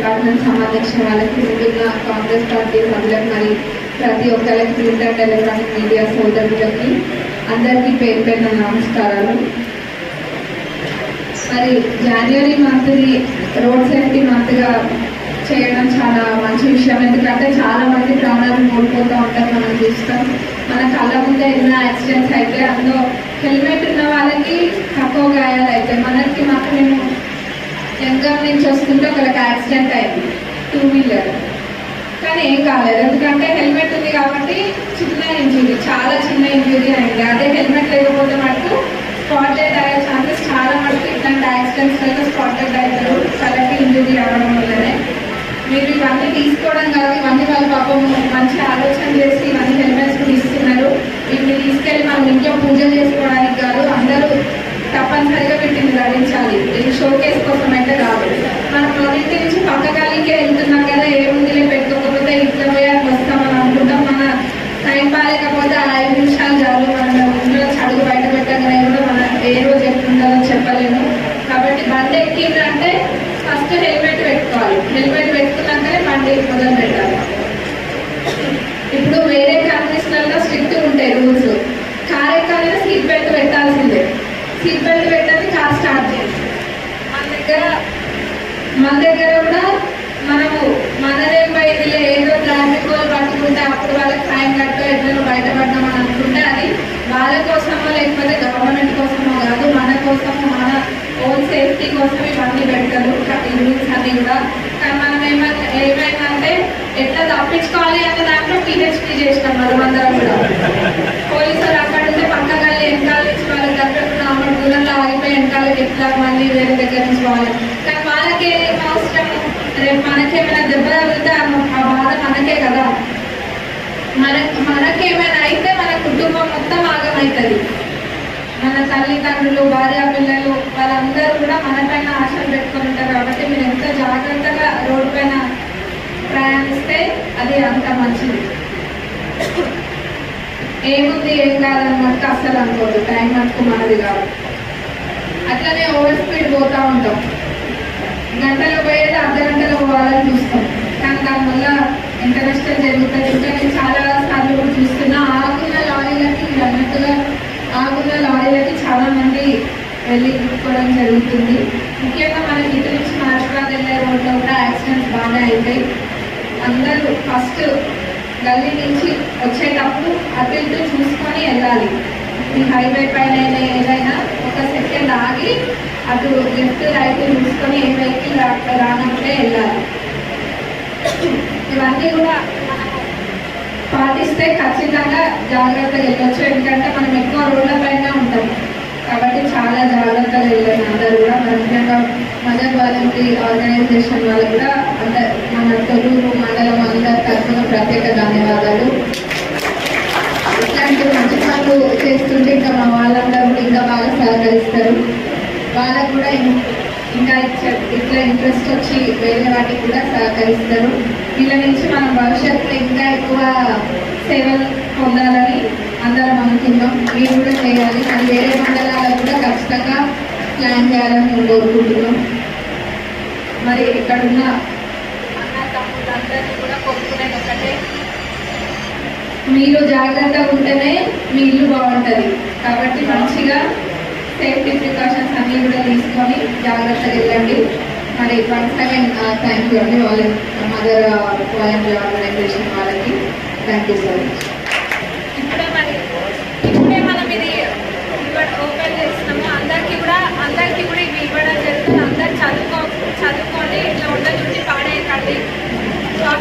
Department సమాధ్యక్ష వాళ్ళకి Congress party సభ్యులకు మరి ప్రతి ఒక్కరికి ప్రింట్ అండ్ ఎలక్ట్రానిక్ మీడియా సోదరులకి అందరికీ పేరు పేరున నమస్కారాలు. మరి జనవరి మంత్ది రోడ్ సేఫ్టీ మంత్గా చేయడం చాలా మంచి విషయం. ఎందుకంటే చాలా మంది ప్రాణాలు కోల్పోతూ ఉంటారు మనం చూస్తాం. మన కళ్ళ ముందే ఎన్నో యాక్సిడెంట్స్ అయితే అందులో హెల్మెట్ ఉన్న వాళ్ళకి తక్కువ గాయాలు అవుతాయి మనకి మాత్రమే మేము యంగర్ నుంచి వస్తుంటే ఒకరికి యాక్సిడెంట్ అయింది. టూ వీలర్ కానీ ఏం కాలేదు. ఎందుకంటే హెల్మెట్ ఉంది కాబట్టి చిన్న ఇంజురీ చాలా చిన్న ఇంజురీ అయింది. అదే హెల్మెట్ లేకపోతే మటుకు స్పాట్ డెడ్ అయ్యే ఛాన్సెస్ చాలా మటుకు ఇట్లాంటి యాక్సిడెంట్స్ వల్ల స్పాట్ డెడ్ అవుతారు. తలకి ఇంజురీ అవ్వడం వల్లనే. మీరు ఇవన్నీ తీసుకోవడం కాదు ఇవన్నీ వాళ్ళ పాపం మంచి ఆలోచన చేసి ఇవన్నీ హెల్మెట్స్ కూడా ఇస్తున్నారు వీటిని తీసుకెళ్ళి మనం ఇంట్లో పూజ చేసుకోవడానికి కాదు అందరూ తప్పనిసరిగా వీటిని ధరించాలి ఇది షోకేస్ కోసం అయితే కాదు మనం మన ఇంటి నుంచి పక్క గల్లీకే వెళ్తున్నాం కదా ఏముందిలే పెట్టుకోకపోతే ఇంట్లో పోయి అట్లా వస్తామని అనుకుంటాం మన టైం బాగాలేకపోతే ఆ ఐదు నిమిషాలు చాలు మన ఇంట్లో చదువు బయట పెట్టగానే కూడా మన ఏ రోజు ఎట్లుంటుందో చెప్పలేము కాబట్టి బండి అంటే ఫస్ట్ హెల్మెట్ పెట్టుకోవాలి. హెల్మెట్ పెట్టుకున్నాకనే బండి మొదలు పెట్టాలి. ఇప్పుడు వేరే కంట్రీస్లలో స్ట్రిక్ట్ ఉంటాయి రూల్స్. కార్ ఎక్కాలంటే సీట్ బెల్ట్ పెట్టాల్సిందే. సీట్ బెల్ట్ పెట్టాలి కార్ స్టార్ట్ చేయాలి మన దగ్గర మన దగ్గర కూడా మనము మనదేం బయటలే ఏదో ట్రాఫిక్ వాళ్ళు పట్టుకుంటే అప్పుడు వాళ్ళకి ఫైన్ కట్టో ఎట్లా బయటపడ్డామని అనుకుంటే అది వాళ్ళ కోసమో లేకపోతే గవర్నమెంట్ కోసమో కాదు మన కోసము మన ఓన్ సేఫ్టీ కోసం ఇవన్నీ పెడతారు. ఈ అన్ని కూడా కానీ మనం ఏమైనా ఏమైందంటే ఎట్లా తప్పించుకోవాలి అన్న దాంట్లో పిహెచ్డి చేసినాం మనం అందరం కూడా. పోలీసులు అక్కడ ఉంటే పక్క గల్లి వెనకాల నుంచి వాళ్ళకి దగ్గర అక్కడ దూరంలో ఆగిపోయి వెనకాలకి ఎట్లా మళ్ళీ వేరే దగ్గర నుంచి పోవాలి కానీ వాళ్ళకి ఏం అవసరం. రేపు మనకేమైనా దెబ్బ తగిలితే ఆ ఆ బాధ మనకే కదా. మన మనకేమైనా అయితే మన కుటుంబం మొత్తం ఆగమవుతుంది మన తల్లిదండ్రులు భార్య పిల్లలు వాళ్ళందరూ కూడా మన పైన ఆశలు పెట్టుకొని ఉంటారు కాబట్టి మీరు ఎంత జాగ్రత్తగా రోడ్డు పైన ప్రయాణిస్తే అది అంత మంచిది. ఏముంది ఏం కాదన్నట్టు అస్సలు అనుకోదు. టైం మటుకు మనది కాదు. అట్లనే ఓవర్ స్పీడ్ పోతూ ఉంటాం. గంటలో పోయేది అర్ధ గంటలో పోవాలని చూస్తాం. కానీ దానివల్ల ఎంత జరుగుతుంది. ఇంకా నేను చాలా సార్లు కూడా చూస్తున్నా ఆగున్న లారీలకి మీరు అన్నట్టుగా ఆగున్న లారీలకి చాలా మంది వెళ్ళి గుర్తుకోవడం జరుగుతుంది. ముఖ్యంగా మనకి ఇటు నుంచి మహారాష్ట్రాది వెళ్ళే రోడ్లో కూడా యాక్సిడెంట్స్ బాగా అవుతాయి అందరూ ఫస్ట్ గల్లీ నుంచి వచ్చేటప్పుడు అటు ఇటు చూసుకొని వెళ్ళాలి. ఈ హైవే పైన అయినా ఏదైనా ఒక సెకండ్ ఆగి అటు లెఫ్ట్ రైట్ చూసుకొని ఏ వెహికల్ రా రానప్పుడే వెళ్ళాలి. ఇవన్నీ కూడా పాటిస్తే ఖచ్చితంగా జాగ్రత్తగా వెళ్ళొచ్చు. ఎందుకంటే మనం ఎక్కువ రోడ్ల పైన ఉంటాం. కాబట్టి చాలా జాగ్రత్తలు వెళ్ళాలి అందరూ కూడా మన ముఖ్యంగా మదర్ వాలంటీ ఆర్గనైజేషన్ వాళ్ళు కూడా అంత మన తొలూరు మండలం అందరి తరఫున ప్రత్యేక ధన్యవాదాలు. ఇట్లాంటి మంచి పనులు చేస్తుంటే ఇంకా మా వాళ్ళందరూ కూడా ఇంకా బాగా సహకరిస్తారు. వాళ్ళకు కూడా ఇంకా ఇట్లా ఇంట్రెస్ట్ వచ్చి వేరే వాటికి కూడా సహకరిస్తారు. వీళ్ళ నుంచి మనం భవిష్యత్తులో ఇంకా ఎక్కువ సేవలు పొందాలని అందరం అనుకుందాం. మీరు కూడా చేయాలి. మరి వేరే మండలాలకు కూడా ఖచ్చితంగా ప్లాన్ చేయాలని మేము కోరుకుంటున్నాం. మరి ఇక్కడున్న అన్న తమ్ముళ్ళందరినీ కూడా కోరుకునేది ఒకటే. మీరు జాగ్రత్తగా ఉంటేనే మీ ఇల్లు బాగుంటుంది. కాబట్టి మంచిగా సేఫ్టీ ప్రికాషన్స్ అన్నీ కూడా తీసుకొని జాగ్రత్తగా వెళ్ళండి. మరి వన్స్ అగైన్ థ్యాంక్ యూ అండి వాళ్ళ మదర్ వాలంటీర్ ఆర్గనైజేషన్ వాళ్ళకి. Thank you so much